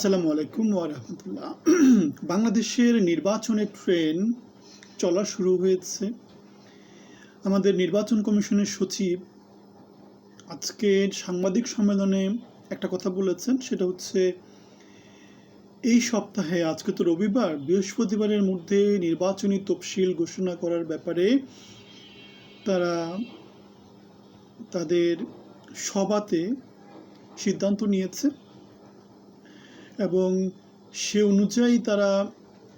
আসসালামু আলাইকুম ওয়ারহমতুল্লাহ বাংলাদেশের নির্বাচনের ট্রেন চলা শুরু হয়েছে। আমাদের নির্বাচন কমিশনের সচিব আজকের সাংবাদিক সম্মেলনে একটা কথা বলেছেন, সেটা হচ্ছে, এই সপ্তাহে, আজকে তো রবিবার, বৃহস্পতিবারের মধ্যে নির্বাচনী তফসিল ঘোষণা করার ব্যাপারে তারা তাদের সভাতে সিদ্ধান্ত নিয়েছে। এবং সে অনুযায়ী তারা,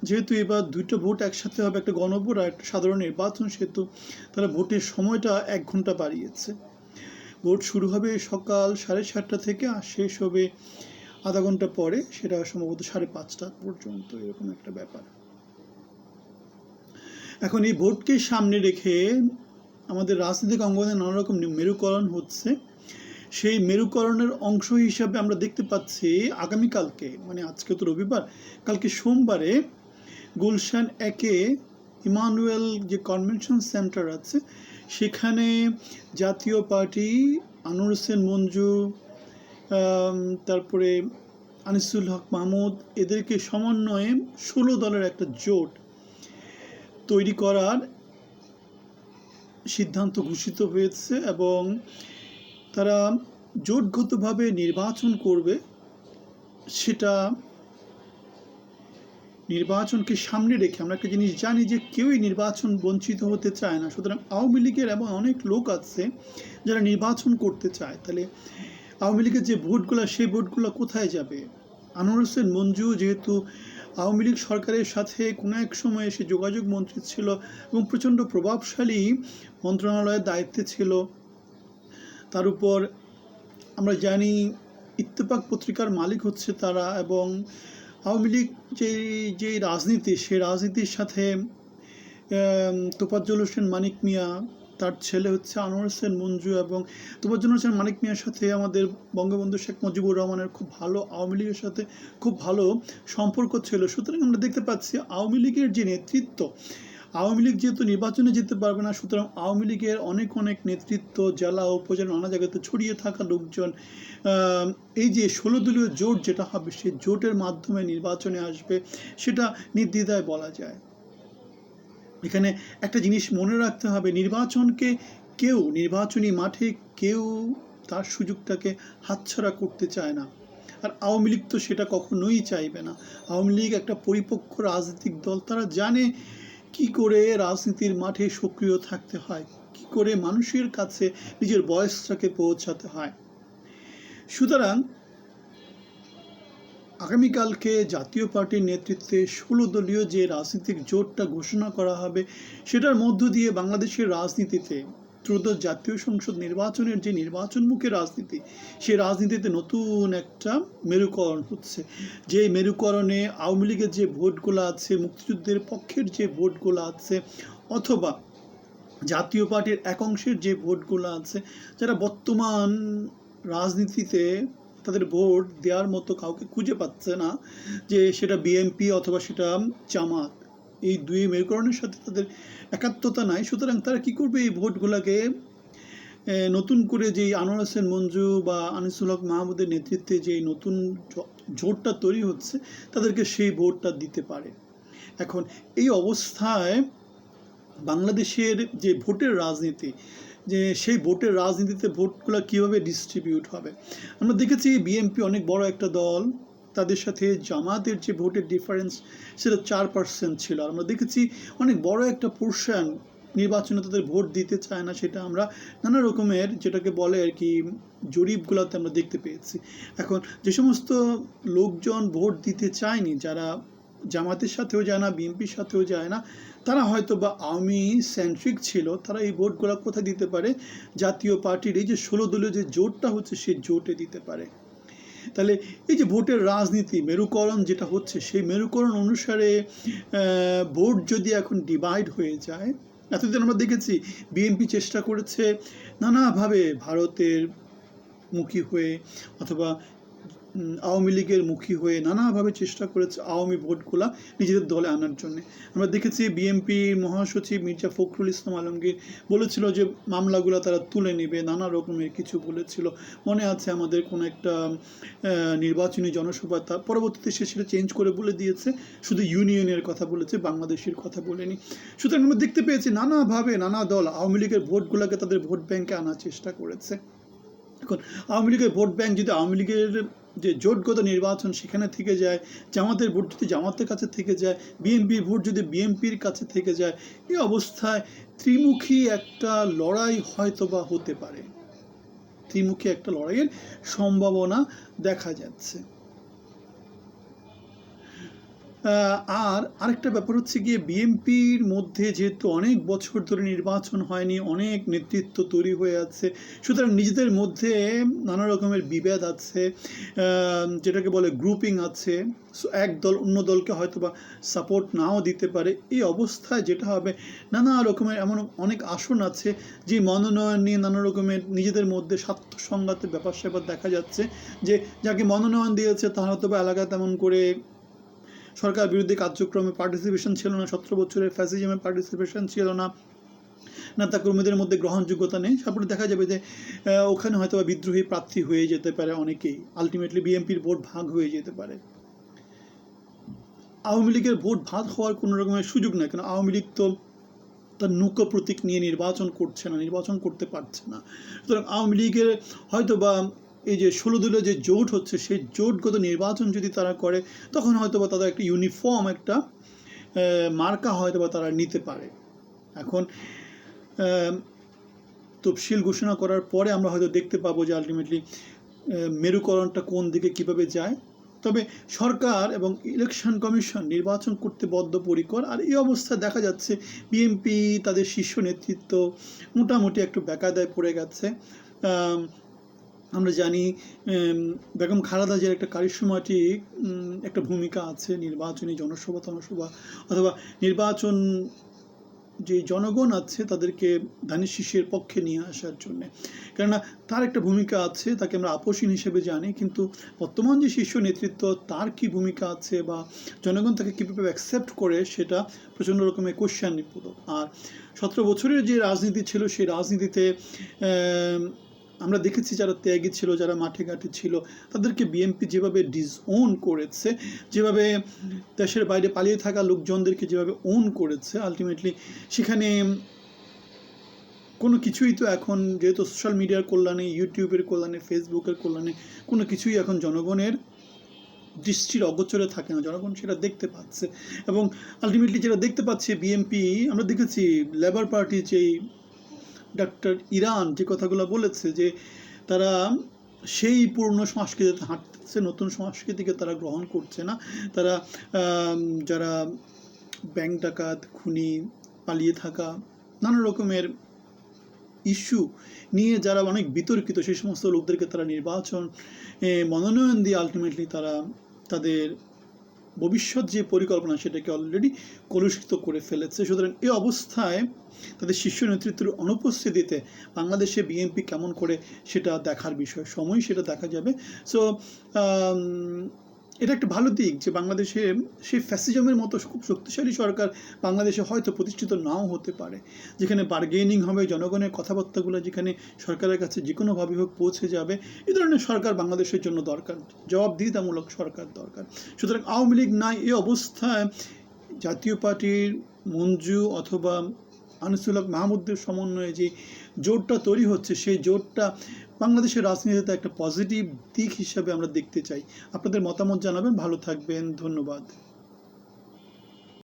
যেহেতু এবার দুইটা ভোট একসাথে হবে, একটা গণভোট আর একটা সাধারণ নির্বাচন, সেহেতু তারা ভোটের সময়টা এক ঘণ্টা বাড়িয়েছে। ভোট শুরু হবে সকাল সাড়ে সাতটা থেকে আর শেষ হবে আধা ঘণ্টা পরে, সেটা সম্ভবত সাড়ে পাঁচটা পর্যন্ত, এরকম একটা ব্যাপার। এখন এই ভোটকে সামনে রেখে আমাদের রাজনৈতিক অঙ্গনে নানা রকম মেরুকরণ হচ্ছে। সেই মেরুকরণের অংশ হিসাবে আমরা দেখতে পাচ্ছি আগামীকালকে মানে আজকে তো রবিবার, কালকে সোমবারে গুলশান একে ইমানুয়েল যে কনভেনশন সেন্টার আছে, সেখানে জাতীয় পার্টি আনোয়ার হোসেন মঞ্জু তারপরে আনিসুল হক মাহমুদ, এদেরকে সমন্বয়ে ষোলো দলের একটা জোট তৈরি করার সিদ্ধান্ত ঘোষিত হয়েছে এবং তারা জোটগতভাবে নির্বাচন করবে, সেটা নির্বাচনকে সামনে রেখে আমরা একটা জিনিস জানি যে কেউই নির্বাচন বঞ্চিত হতে চায় না। সুতরাং আওয়ামী লীগের এমন অনেক লোক আছে যারা নির্বাচন করতে চায়। তাহলে আওয়ামী লীগের যে ভোটগুলো, সেই ভোটগুলো কোথায় যাবে? আনোয়ার হোসেন মঞ্জু যেহেতু আওয়ামী লীগ সরকারের সাথে কোনো এক সময় সে যোগাযোগ মন্ত্রী ছিল এবং প্রচণ্ড প্রভাবশালী মন্ত্রণালয়ের দায়িত্বে ছিল তার উপর আমরা জানি ইত্তেফাক পত্রিকার মালিক হচ্ছে তারা এবং আওয়ামী লীগ যে যে রাজনীতি সেই রাজনীতির সাথে আম, তোফাজ্জল হোসেন মানিক মিয়া তার ছেলে হচ্ছে আনোয়ার হোসেন মঞ্জু এবং তোফাজ্জল হোসেন মানিক মিয়ার সাথে আমাদের বঙ্গবন্ধু শেখ মুজিবুর রহমানের খুব ভালো আওয়ামী লীগের সাথে খুব ভালো সম্পর্ক ছিল। সুতরাং আমরা দেখতে পাচ্ছি আওয়ামী লীগের যে নেতৃত্ব আওয়ামী লীগ যেহেতু নির্বাচনে যেতে পারবে না, সুতরাং আওয়ামী লীগের অনেক অনেক নেতৃত্ব, জেলা উপজেলা নানা জায়গাতে ছড়িয়ে থাকা লোকজন এই যে ষোলো দলীয় জোট যেটা হবে, সেই জোটের মাধ্যমে নির্বাচনে আসবে, সেটা নির্দ্বিধায় বলা যায়। এখানে একটা জিনিস মনে রাখতে হবে, নির্বাচনকে কেউ, নির্বাচনী মাঠে কেউ তার সুযোগটাকে হাতছাড়া করতে চায় না। আর আওয়ামী লীগ তো সেটা কখনোই চাইবে না। আওয়ামী লীগ একটা পরিপক্ক রাজনৈতিক দল, তারা জানে কি করে রাজনীতির মাঠে সক্রিয় থাকতে হয়? কি করে মানুষের কাছে নিজের বয়সটাকে পৌঁছাতে হয়? সুতরাং আগামীকালকে জাতীয় পার্টির নেতৃত্বে ষোলো দলীয় যে রাজনৈতিক জোটটা ঘোষণা করা হবে, সেটার মধ্য দিয়ে বাংলাদেশের রাজনীতিতে ত্রয়োদশ জাতীয় সংসদ নির্বাচনের যে নির্বাচনমুখী রাজনীতি, সেই রাজনীতিতে নতুন একটা মেরুকরণ হচ্ছে। যে মেরুকরণে আওয়ামী লীগের যে ভোটগুলো আছে, মুক্তিযুদ্ধের পক্ষের যে ভোটগুলো আছে, অথবা জাতীয় পার্টির এক অংশের যে ভোটগুলো আছে, যারা বর্তমান রাজনীতিতে তাদের ভোট দেওয়ার মতো কাউকে খুঁজে পাচ্ছে না যে সেটা বিএনপি অথবা সেটা জামাত। এই দুই মেরুকরণের সাথে তাদের একাত্মতা নাই। সুতরাং তারা কি করবে এই ভোটগুলোকে নতুন করে যে আনোয়ার হোসেন মঞ্জু বা আনিসুল হক মাহমুদের নেতৃত্বে যে নতুন জোটটা তৈরি হচ্ছে, তাদেরকে সেই ভোটটা দিতে পারে। এখন এই অবস্থায় বাংলাদেশের যে ভোটের রাজনীতি, যে সেই ভোটের রাজনীতিতে ভোটগুলো কীভাবে ডিস্ট্রিবিউট হবে? আমরা দেখেছি বিএনপি অনেক বড় একটা দল তাদের সাথে জামাতের যে ভোটের ডিফারেন্স সেটা চার পার্সেন্ট ছিল। আর আমরা দেখেছি অনেক বড় একটা পোর্শন নির্বাচনে তাদের ভোট দিতে চায় না, সেটা আমরা নানা রকমের যেটাকে বলে আর কি জরিপগুলোতে আমরা দেখতে পেয়েছি। এখন যে সমস্ত লোকজন ভোট দিতে চায়নি, যারা জামাতের সাথেও যায় না, বিএনপির সাথেও যায় না, তারা হয়তো বা আওয়ামী সেন্ট্রিক ছিল, তারা এই ভোটগুলো কোথায় দিতে পারে? জাতীয় পার্টির এই যে ষোলো দলীয় যে জোটটা হচ্ছে, সেই জোটে দিতে পারে। তাহলে এই যে ভোটের রাজনীতি, মেরুকরণ যেটা হচ্ছে, সেই মেরুকরণ অনুসারে ভোট যদি এখন ডিভাইড হয়ে যায়, এতদিন আমরা দেখেছি বিএনপি চেষ্টা করেছে নানাভাবে ভারতের মুখী হয়ে, অথবা আওয়ামী লীগের মুখী হয়ে নানাভাবে চেষ্টা করেছে আওয়ামী ভোটগুলা নিজেদের দলে আনার জন্য। আমরা দেখেছি বিএনপির মহাসচিব মির্জা ফখরুল ইসলাম আলমগীর বলেছিল যে, মামলাগুলো তারা তুলে নেবে, নানা রকমের কিছু বলেছিল। মনে আছে আমাদের কোনো একটা নির্বাচনী জনসভা, তা পরবর্তীতে সে সেটা চেঞ্জ করে বলে দিয়েছে। শুধু ইউনিয়নের কথা বলেছে, বাংলাদেশের কথা বলেনি। সুতরাং আমরা দেখতে পেয়েছি নানাভাবে নানা দল আওয়ামী লীগের ভোটগুলোকে তাদের ভোট ব্যাংকে আনার চেষ্টা করেছে। এখন, আওয়ামী লীগের ভোট ব্যাংক যদি আওয়ামী লীগের যে জোটগত নির্বাচন সেখানে থেকে যায়, জামাতের ভোট যদি জামাতের কাছে থেকে যায়, বিএনপির ভোট যদি বিএনপির কাছে থেকে যায় এই অবস্থায় ত্রিমুখী একটা লড়াই হয়তো বা হতে পারে। ত্রিমুখী একটা লড়াইয়ের সম্ভাবনা দেখা যাচ্ছে। আর আরেকটা ব্যাপার হচ্ছে গিয়ে বিএনপির মধ্যে যেহেতু অনেক বছর ধরে নির্বাচন হয়নি অনেক নেতৃত্ব তৈরি হয়ে আছে সুতরাং নিজেদের মধ্যে নানা রকমের বিভেদ আছে যেটাকে বলে গ্রুপিং আছে So, এক দল অন্য দলকে হয়তো বা সাপোর্ট নাও দিতে পারে এই অবস্থায় যেটা হবে নানা রকমের এমন অনেক আসন আছে যে মনোনয়ন নিয়ে নানা রকমের নিজেদের মধ্যে স্বার্থ সংঘাতের ব্যাপার স্যাপার দেখা যাচ্ছে যে যাকে মনোনয়ন দিয়েছে তার হয়তো বা এলাকা তেমন করে সরকার বিরোধী কার্যক্রমে পার্টিসিপেশন ছিল না, সতেরো বছরের ফ্যাসিজমে পার্টিসিপেশন ছিল না। নেতা কর্মীদের মধ্যে গ্রহণযোগ্যতা নেই। তারপরে দেখা যাবে যে ওখানে হয়তো বিদ্রোহী প্রার্থী হয়ে যেতে পারে অনেকেই। আলটিমেটলি বিএনপির ভোট ভাগ হয়ে যেতে পারে। আওয়ামী লীগের ভোট ভাগ হওয়ার কোনো রকমের সুযোগ নেই, কেন আওয়ামী লীগ তো তার নৌকা প্রতীক নিয়ে নির্বাচন করছে না, নির্বাচন করতে পারছে না। সুতরাং আওয়ামী লীগের হয়তো বা এই যে ষোলো দলীয় যে জোট হচ্ছে, সেই জোটগত নির্বাচন যদি তারা করে, তখন হয়তো বা তাদের একটা ইউনিফর্ম একটা মার্কা হয়তো বা তারা নিতে পারে। এখন তফসিল ঘোষণা করার পরে আমরা হয়তো দেখতে পাবো যে আলটিমেটলি মেরুকরণটা কোন দিকে কীভাবে যায়। তবে সরকার এবং ইলেকশন কমিশন নির্বাচন করতে বদ্ধপরিকর, আর এই অবস্থায় দেখা যাচ্ছে বিএনপি তাদের শীর্ষ নেতৃত্ব মোটামুটি একটু বেকায়দায় পড়ে গেছে। আমরা জানি বেগম খালেদা জিয়ার একটা কারিশমাটিক একটা ভূমিকা আছে নির্বাচনী জনসভা জনসভা অথবা নির্বাচন যে জনগণ আছে তাদেরকে ধানের শীষের পক্ষে নিয়ে আসার জন্য। কেননা তার একটা ভূমিকা আছে, তাকে আমরা আপোষহীন হিসেবে জানি, কিন্তু বর্তমান যে শীর্ষ নেতৃত্ব তার কি ভূমিকা আছে বা জনগণ তাকে কীভাবে অ্যাকসেপ্ট করে সেটা প্রচণ্ড রকমের কোশ্চেন নিপদক আর সতেরো বছরের যে রাজনীতি ছিল, সেই রাজনীতিতে আমরা দেখেছি যারা ত্যাগী ছিল, যারা মাঠে ঘাটে ছিল, তাদেরকে বিএনপি যেভাবে ডিসওন করেছে, যেভাবে দেশের বাইরে পালিয়ে থাকা লোকজনদেরকে যেভাবে ওন করেছে আলটিমেটলি সেখানে কোনো কিছুই তো এখন যেহেতু সোশ্যাল মিডিয়ার কল্যাণে ইউটিউবের কল্যাণে ফেসবুকের কল্যাণে কোনো কিছুই এখন জনগণের দৃষ্টির অগোচরে থাকে না। জনগণ সেটা দেখতে পাচ্ছে এবং আলটিমেটলি যেটা দেখতে পাচ্ছে বিএনপি আমরা দেখেছি লেবার পার্টি যেই ডাক্তার ইরান যে কথাগুলো বলেছে যে তারা সেই পুরনো সংস্কৃতিতে হাঁটতেছে নতুন সংস্কৃতিকে তারা গ্রহণ করছে না। তারা যারা ব্যাংক ডাকাত, খুনি, পালিয়ে থাকা, নানা রকমের ইস্যু নিয়ে যারা অনেক বিতর্কিত, সেই সমস্ত লোকদেরকে তারা নির্বাচন মনোনয়ন দিয়ে আলটিমেটলি তারা তাদের ভবিষ্যৎ যে পরিকল্পনা সেটাকে অলরেডি কলুষিত করে ফেলেছে। সুতরাং এই অবস্থায় তাদের শীর্ষ নেতৃত্বের অনুপস্থিতিতে বাংলাদেশে বিএনপি কেমন করে সেটা দেখার বিষয়, সময় সেটা দেখা যাবে। সো এটা একটা ভালো দিক যে বাংলাদেশে সেই ফ্যাসিজমের মতো খুব শক্তিশালী সরকার বাংলাদেশে হয়তো প্রতিষ্ঠিত নাও হতে পারে। যেখানে বার্গেনিং হবে, জনগণের কথাবার্তাগুলো যেখানে সরকারের কাছে যে কোনোভাবে হোক পৌঁছে যাবে, এ ধরনের সরকার বাংলাদেশের জন্য দরকার, জবাবদিহিতামূলক সরকার দরকার। সুতরাং আওয়ামী লীগ নাই এ অবস্থায় জাতীয় পার্টির মঞ্জু অথবা আনিসুলক মাহমুদের সমন্বয়ে যে জোটটা তৈরি হচ্ছে, সেই জোটটা বাংলাদেশের রাজনীতিতে একটা পজিটিভ দিক হিসাবে আমরা দেখতে চাই। আপনাদের মতামত জানাবেন। ভালো থাকবেন। ধন্যবাদ।